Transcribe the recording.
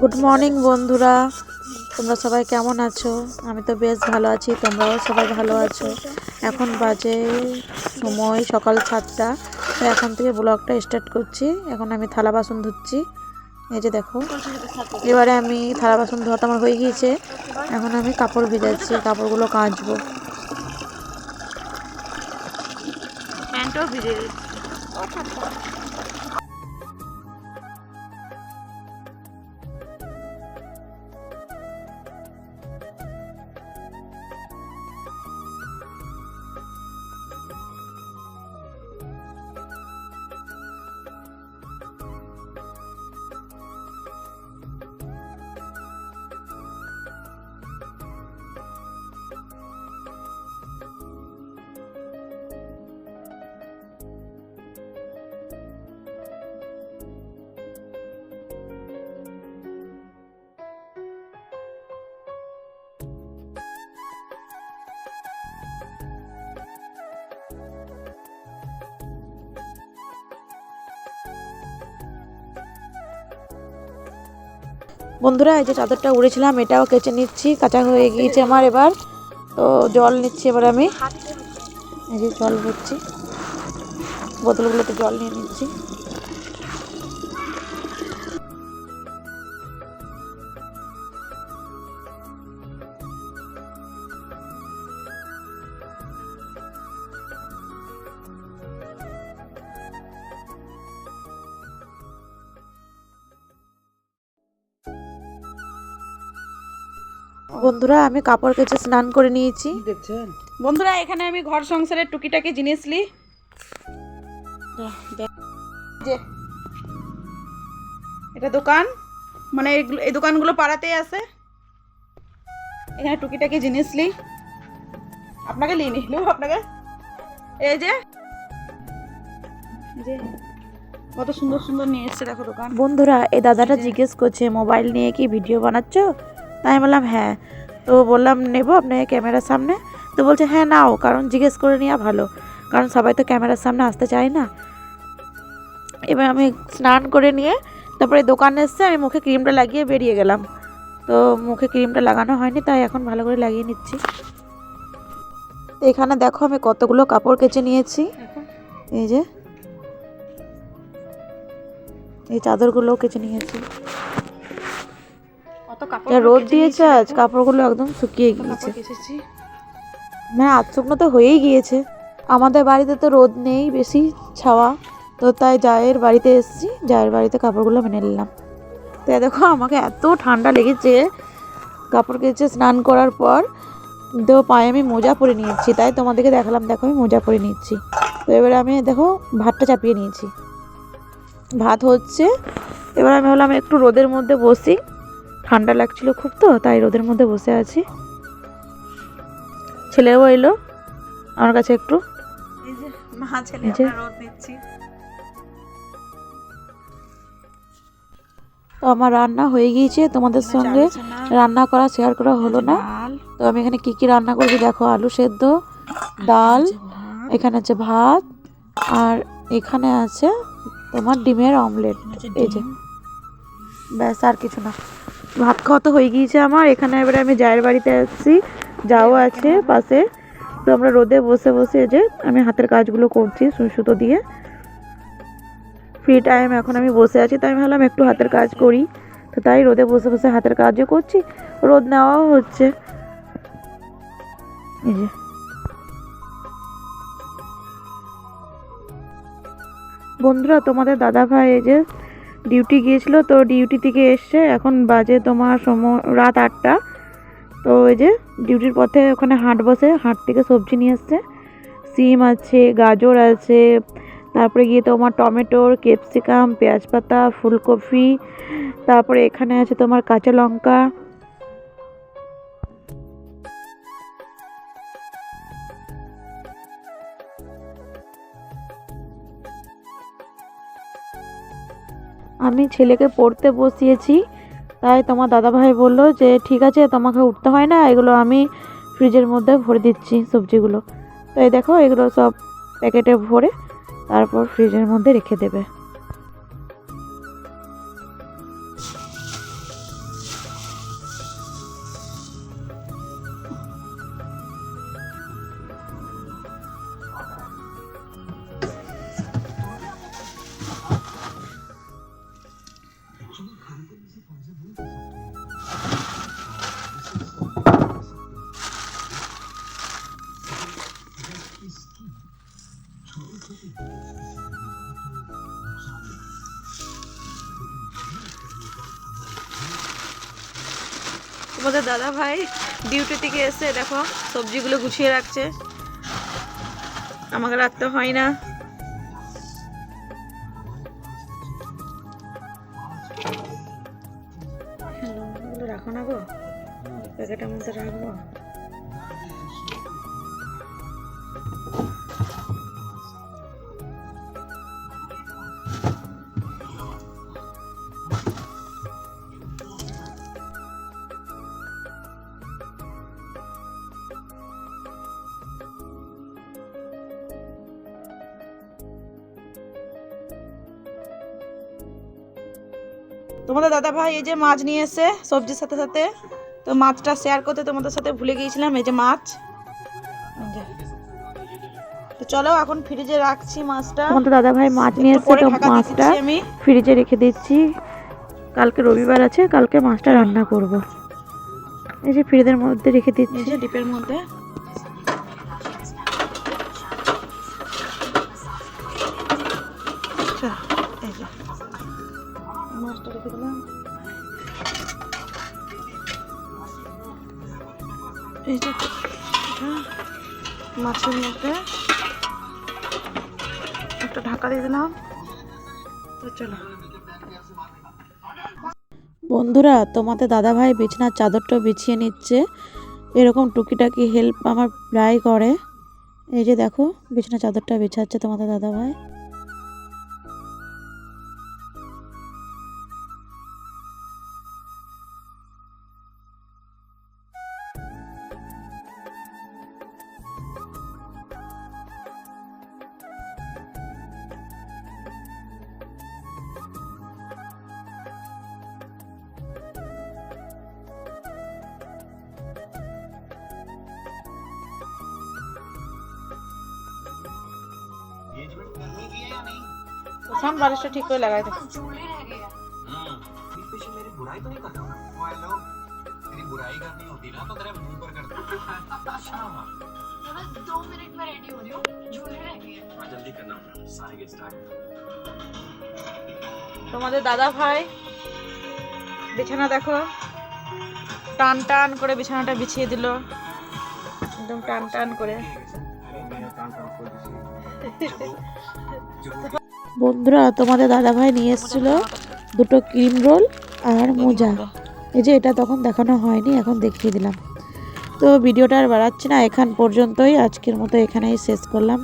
Good morning বন্ধুরা। তোমরা সবাই কেমন আছো? আমি তো বেশ ভালো আছি, তোমরাও সবাই ভালো আছো? এখন বাজে সময় সকাল সাতটা। তো এখন থেকে ব্লগটা স্টার্ট করছি। এখন আমি থালা বাসন ধুচ্ছি। এই যে দেখো, এবারে আমি থালা বাসন ধোয়া আমার হয়ে গিয়েছে। এখন আমি কাপড় ভিজাচ্ছি, কাপড়গুলো কাচবো। প্যান্টও ভিজে বন্ধুরা, এই যে চাদরটা উড়েছিলাম, এটাও কেচে নিচ্ছি, কাঁচা হয়ে গিয়েছে আমার এবার। তো জল নিচ্ছি এবার আমি। এই যে জল ভরছি বোতলগুলোতে জল নিয়ে নিচ্ছি। বন্ধুরা আমি কাপড় কেচে স্নান করে নিয়েছি। দেখছেন? বন্ধুরা এখানে আমি ঘর সংসারের টুকিটাকি জিনিস লি। যে এটা দোকান। মানে এই দোকানগুলো পাড়াতেই আছে। এখানে টুকিটাকি জিনিস লি। আপনাকে লিয়ে নিল আপনাকে। এই যে এই যে কত সুন্দর সুন্দর নিয়ে এসছে দেখো দোকান। বন্ধুরা এই দাদাটা জিজ্ঞেস করছে মোবাইল নিয়ে কি ভিডিও বানাচ্ছ? তাই আমি বললাম হ্যাঁ। তো বললাম, নেব আপনাকে ক্যামেরার সামনে? তো বলছে হ্যাঁ নাও। কারণ জিজ্ঞেস করে নেওয়া ভালো। কারণ সবাই তো ক্যামেরার সামনে আসতে চায় না। এবার আমি স্নান করে নিয়ে তারপরে দোকানে এসে আমি মুখে ক্রিমটা লাগিয়ে বেরিয়ে গেলাম। তো মুখে ক্রিমটা লাগানো হয়নি, তাই এখন ভালো করে লাগিয়ে নিচ্ছি। এখানে দেখো আমি কতগুলো কাপড় কেচে নিয়েছি। এই যে, এই চাদরগুলোও কেচে নিয়েছি। যা রোদ দিয়েছে আজ কাপড়গুলো একদম শুকিয়ে গিয়েছে। মানে আজ শুকনো তো হয়েই গিয়েছে। আমাদের বাড়িতে তো রোদ নেই বেশি ছাওয়া। তো তাই জায়ের বাড়িতে এসেছি জায়ের বাড়িতে কাপড়গুলো মেনে নিলাম। তো দেখো আমাকে এত ঠান্ডা লেগেছে। কাপড় কেচে স্নান করার পর তো পায়ে আমি মোজা পরে নিয়েছি। তাই তোমাদেরকে দেখালাম দেখো আমি মোজা পরে নিচ্ছি তো এবারে আমি দেখো ভাতটা চাপিয়ে নিয়েছি। ভাত হচ্ছে এবার আমি হলাম একটু রোদের মধ্যে বসি। ঠান্ডা লাগছিল খুব তো তাই রোদের মধ্যে বসে আছি। ছেলেও এলো আমার কাছে একটু। তো আমার রান্না হয়ে গিয়েছে তোমাদের সঙ্গে রান্না করা শেয়ার করা হলো না। তো আমি এখানে কি কি রান্না করেছি দেখো আলু সেদ্ধ ডাল এখানে আছে ভাত আর এখানে আছে তোমার ডিমের অমলেট এই যে। ব্যাস আর কিছু না। ভাত খাওয়া তো হয়ে গিয়েছে আমার। এখানে এবারে আমি জায়ের বাড়িতে আসছি। যাও আছে পাশে। তো আমরা রোদে বসে বসে যে আমি হাতের কাজগুলো করছি সুতো দিয়ে। ফ্রি টাইম এখন আমি বসে আছি, তাই ভাবলাম একটু হাতের কাজ করি। তো তাই রোদে বসে বসে হাতের কাজও করছি। রোদ নেওয়াও হচ্ছে। এই যে। বন্ধুরা, তোমাদের দাদা ভাই এই যে ডিউটি গিয়েছিল, তো ডিউটি থেকে এসছে এখন বাজে তোমার সময়, রাত আটটা। তো ওই যে ডিউটির পথে ওখানে হাট বসে, হাট থেকে সবজি নিয়ে এসছে। সিম আছে, গাজর আছে, তারপরে গিয়ে তোমার টমেটোর ক্যাপসিকাম, পেঁয়াজ পাতা, ফুলকপি, তারপরে এখানে আছে তোমার কাঁচা লঙ্কা আমি ছেলেকে পড়তে বসিয়েছি, তাই তোমার দাদাভাই বলল যে, ঠিক আছে, তোমাকে উঠতে হয় না, এগুলো আমি ফ্রিজের মধ্যে ভরে দিচ্ছি সবজিগুলো। তো এই দেখো, এগুলো সব প্যাকেটে ভরে তারপর ফ্রিজের মধ্যে রেখে দেবে। তোমাদের দাদা ভাই ডিউটি থেকে এসে দেখো সবজিগুলো গুছিয়ে রাখছে। আমাকে রাখতে হয় না। রাখো না গো। প্যাকেটের মধ্যে রাখব। তোমাদের দাদা ভাই এই যে মাছ নিয়ে এসে সবজির সাথে সাথে তো মাছটা শেয়ার করতে তোমাদের সাথে ভুলে গিয়েছিলাম এই যে মাছ। তো চলো এখন ফ্রিজে রাখছি মাছটা। তোমাদের দাদা ভাই মাছ নিয়ে তো মাছটা আমি। ফ্রিজে রেখে দিচ্ছি। কালকে রবিবার আছে কালকে মাছটা রান্না করব। এই যে ফ্রিজের মধ্যে রেখে দিচ্ছি। ডিপের মধ্যে। দিলাম? মাছের মধ্যে একটা ঢাকা দিয়ে দিলাম। তো চলো। বন্ধুরা, তোমাদের দাদা ভাই বিছানার চাদরটা বিছিয়ে নিচ্ছে। এরকম টুকিটাকি হেল্প আমার প্রায় করে। এই যে দেখো, বিছানার চাদরটা বিছাচ্ছে তোমাদের দাদা मुंह पर कर अच्छा मैं बस दो मिनट में रेडी हो रही हूँ झूले रह गए हैं हाँ जल्दी करना सारे के स्टार्ट তোমাদের দাদা ভাই বিছানা দেখো টান টান করে বিছানাটা বিছিয়ে দিল একদম টান টান করে বন্ধুরা, তোমাদের দাদা ভাই নিয়ে এসেছিল দুটো ক্রিম রোল আর মোজা। এই যে এটা তখন দেখানো হয়নি, এখন দেখিয়ে দিলাম। তো ভিডিওটা আর বাড়াচ্ছি না, এখান পর্যন্তই। আজকের মতো এখানেই শেষ করলাম।